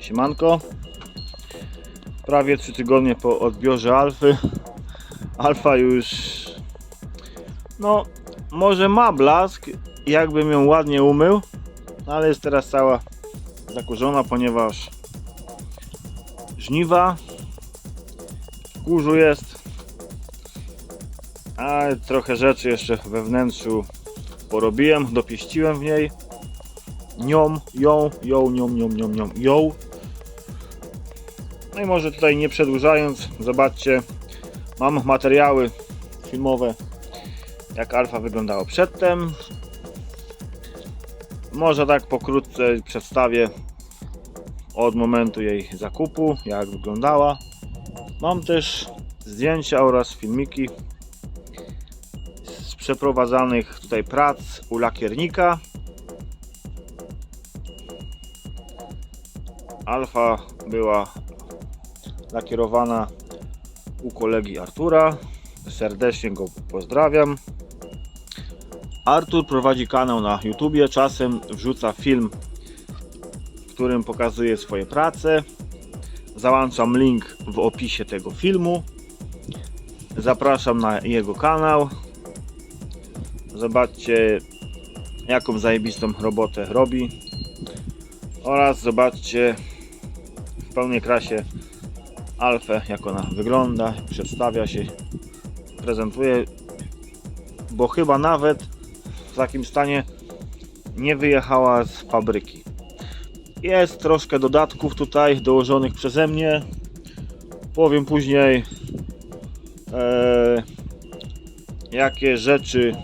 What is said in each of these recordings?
Siemanko. Prawie 3 tygodnie po odbiorze Alfy. Alfa już no może ma blask, jakbym ją ładnie umył, ale jest teraz cała zakurzona, ponieważ żniwa w kurzu jest, a trochę rzeczy jeszcze we wnętrzu porobiłem, dopieściłem w niej nią, ją, ją, nią, nią, nią, nią, ją. No i może tutaj nie przedłużając, zobaczcie, mam materiały filmowe, jak alfa wyglądało przedtem. Może tak pokrótce przedstawię od momentu jej zakupu, jak wyglądała. Mam też zdjęcia oraz filmiki z przeprowadzanych tutaj prac u lakiernika. Alfa była lakierowana u kolegi Artura. Serdecznie go pozdrawiam. Artur prowadzi kanał na YouTubie, czasem wrzuca film, w którym pokazuje swoje prace. Załączam link w opisie tego filmu. Zapraszam na jego kanał. Zobaczcie, jaką zajebistą robotę robi. Oraz zobaczcie w pełnej krasie Alfę, jak ona wygląda, przedstawia się, prezentuje, bo chyba nawet w takim stanie nie wyjechała z fabryki. Jest troszkę dodatków tutaj dołożonych przeze mnie. Powiem później, e, jakie rzeczy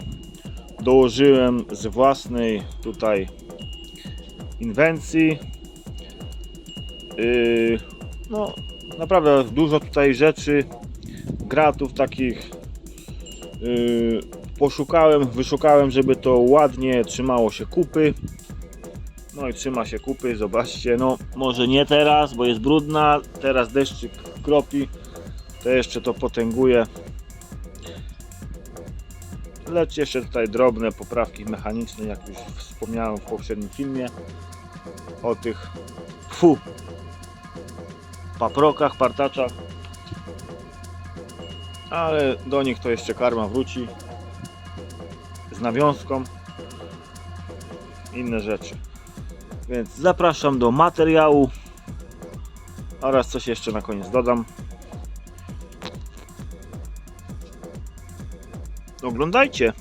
dołożyłem z własnej tutaj inwencji. Yy, no, naprawdę dużo tutaj rzeczy, gratów takich yy, poszukałem, wyszukałem, żeby to ładnie trzymało się kupy. No i trzyma się kupy, zobaczcie, no może nie teraz, bo jest brudna, teraz deszczyk kropi, to jeszcze to potęguje. Lecz jeszcze tutaj drobne poprawki mechaniczne, jak już wspomniałem w poprzednim filmie o tych fu paprokach, partaczach. Ale do nich to jeszcze karma wróci. Z nawiązką. Inne rzeczy. Więc zapraszam do materiału. Oraz coś jeszcze na koniec dodam. Oglądajcie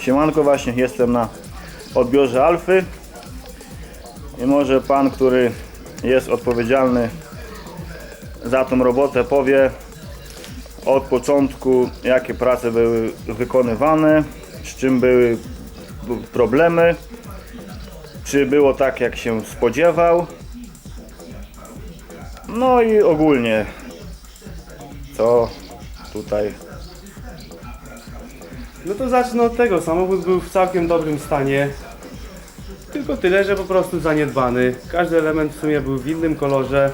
Siemanko, właśnie jestem na odbiorze Alfy. I może pan, który jest odpowiedzialny za tą robotę powie od początku jakie prace były wykonywane, z czym były problemy, czy było tak jak się spodziewał no i ogólnie co tutaj No to zacznę od tego. Samochód był w całkiem dobrym stanie. Tylko tyle, że po prostu zaniedbany. Każdy element w sumie był w innym kolorze.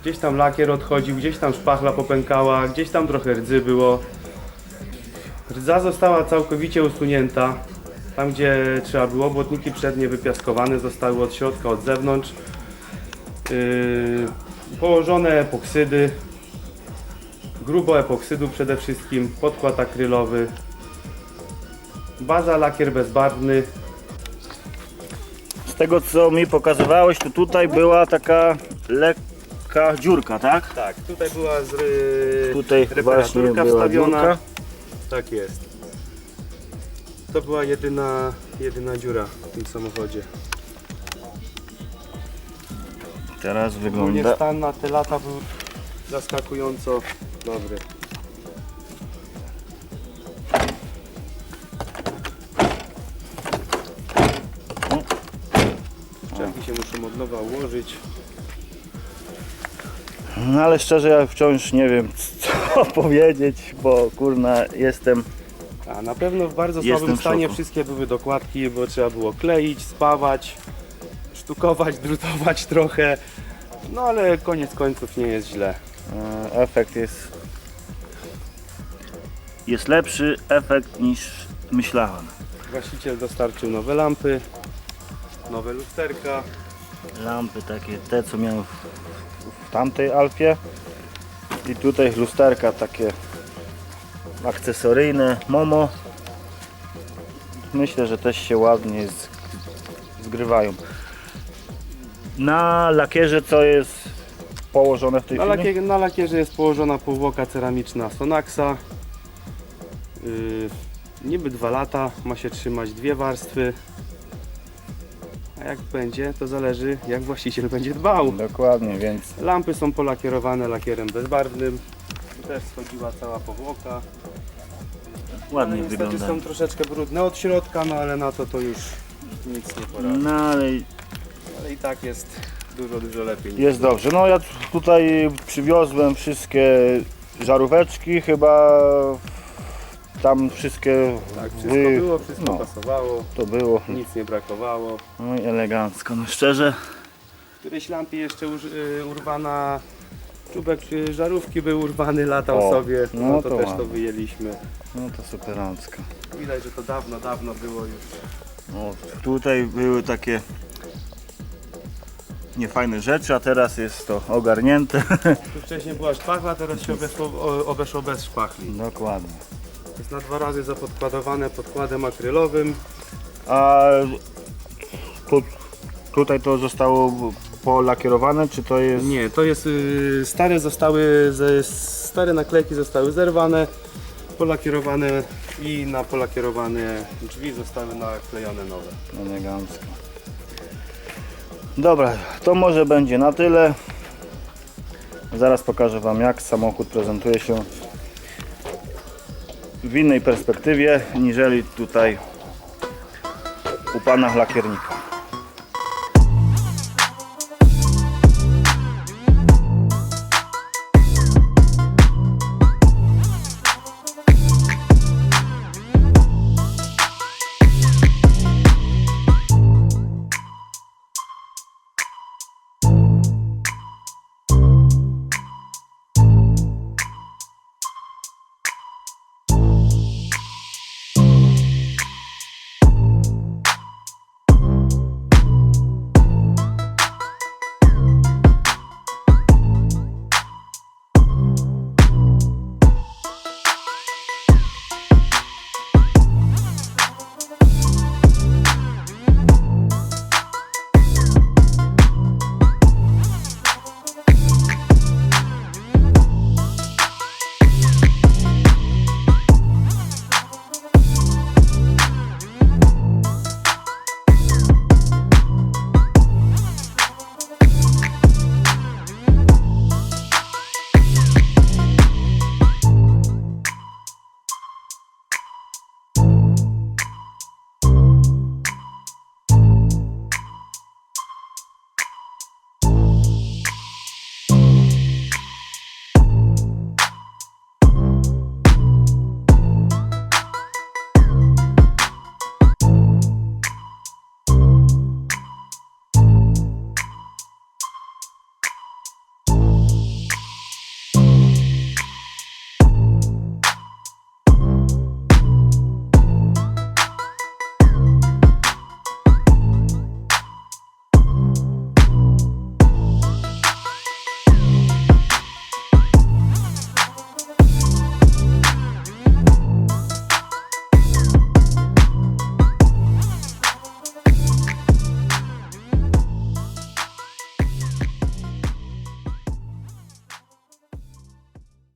Gdzieś tam lakier odchodził, gdzieś tam szpachla popękała, gdzieś tam trochę rdzy było. Rdza została całkowicie usunięta. Tam gdzie trzeba było, błotniki przednie wypiaskowane zostały od środka, od zewnątrz. Yy, położone epoksydy. Grubo epoksydu przede wszystkim, podkład akrylowy, Baza lakier bezbarwny. tego co mi pokazywałeś, to tutaj była taka lekka dziurka, tak? Tak, tutaj była z ry... Tutaj właśnie reparaturka była wstawiona. dziurka. Tak jest. To była jedyna, jedyna dziura w tym samochodzie. Teraz Ogólnie wygląda... stan na te lata był zaskakująco dobry. Czapki się muszą od nowa ułożyć. No ale szczerze ja wciąż nie wiem co powiedzieć, bo kurna jestem... A na pewno w bardzo Jestem słabym w stanie szoku. wszystkie były dokładki, bo trzeba było kleić, spawać, sztukować, drutować trochę. No ale koniec końców nie jest źle. e, Efekt jest... Jest lepszy efekt niż myślałem. Właściciel dostarczył nowe lampy, nowe lusterka. Lampy takie, te co miałem w, w tamtej Alfie. I tutaj lusterka takie akcesoryjne, Momo. Myślę, że też się ładnie zgrywają. Na lakierze co jest położone w tej Na, lakier, na lakierze jest położona powłoka ceramiczna Sonaxa. Yy, niby dwa lata, ma się trzymać dwie warstwy. A jak będzie, to zależy jak właściciel będzie dbał. Dokładnie, więc Lampy są polakierowane lakierem bezbarwnym. Tu też schodziła cała powłoka. ładnie Ale niestety wygląda. są troszeczkę brudne od środka, no ale na to to już nic nie poradzi. No ale Ale i tak jest dużo, dużo lepiej. niż jest dobrze. No ja tutaj przywiozłem wszystkie żaróweczki, chyba tam wszystkie Tak, wszystko wy- było, wszystko no. pasowało, to było. nic nie brakowało. No i elegancko. No szczerze, Któreś lampie jeszcze uż- y, urwana, czubek y, żarówki był urwany, latał O, sobie, no, no to, to też to wyjęliśmy. no to superancko. Widać, że to dawno, dawno było już. No, tutaj były takie niefajne rzeczy, a teraz jest to ogarnięte. Tu wcześniej była szpachla, teraz się obeszło, o- obeszło bez szpachli. Dokładnie. Jest na dwa razy zapodkładowane podkładem akrylowym. A tu, tutaj to zostało polakierowane, czy to jest... Nie, to jest y, stare zostały, ze, stare naklejki zostały zerwane, polakierowane i na polakierowane drzwi zostały naklejone nowe. Elegancko. Dobra, to może będzie na tyle. Zaraz pokażę Wam jak samochód prezentuje się w innej perspektywie niżeli tutaj u Pana lakiernika.